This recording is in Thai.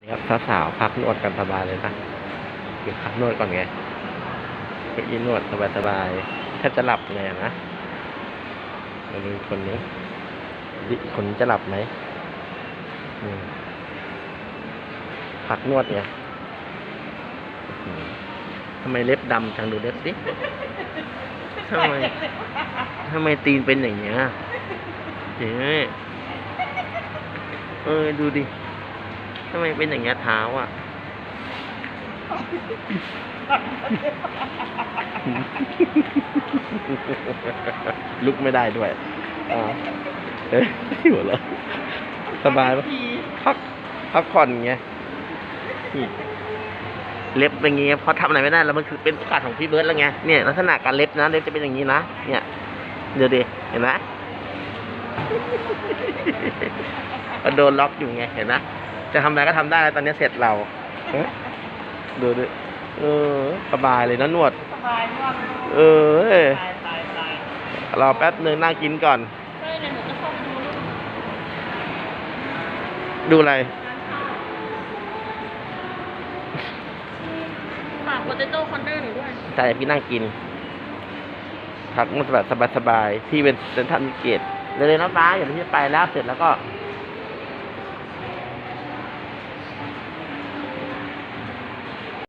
นี่ครับสาวๆพักนวดกันสบายเลยนะหยุดพักนวดก่อนไงก้าอี้นวดสบายๆแทบจะหลับเลยนะมาดูอีคนนี้ดิคนจะหลับไหมพักนวดไงทำไมเล็บดำจังดูเล็บสิทำไมทำไมตีนเป็นอย่างเงี้ยเจ๊เออดูดิ ทำไมเป็นอย่างเงี้ยเท้าอะ ลุกไม่ได้ด้วยอ่าเอ้ยหัวเราะสบายปะพักพักผ่อนไงนี่เล็บเป็นอย่างเงี้ยเพราะทำอะไรไม่ได้แล้วมันคือเป็นโอกาสของพี่เบิร์ดแล้วไงเนี่ยลักษณะการเล็บนะเล็บจะเป็นอย่างนี้นะเนี่ยเดี๋ยวดิเห็นไหมมันโดนล็อกอยู่ไงเห็นไหม จะทำอะไรก็ทำได้แล้วตอนนี้เสร็จเราเอ๊ะดูดิเออสบายเลยนะนวด สบายมากเออเอ้ยตายตายตายรอแป๊บหนึ่งนั่งกินก่อน เฮ้ยเดี๋ยวหนูจะเข้าไปดูรูปดูอะไรฝากโปเตโต้คอนเดอร์หนูด้วยใจพี่นั่งกิน พักมันแบบสบายๆที่เป็นเซนทรัลมิเกตเร็วๆนะป้าอย่าพี่จะไปแล้วเสร็จแล้วก็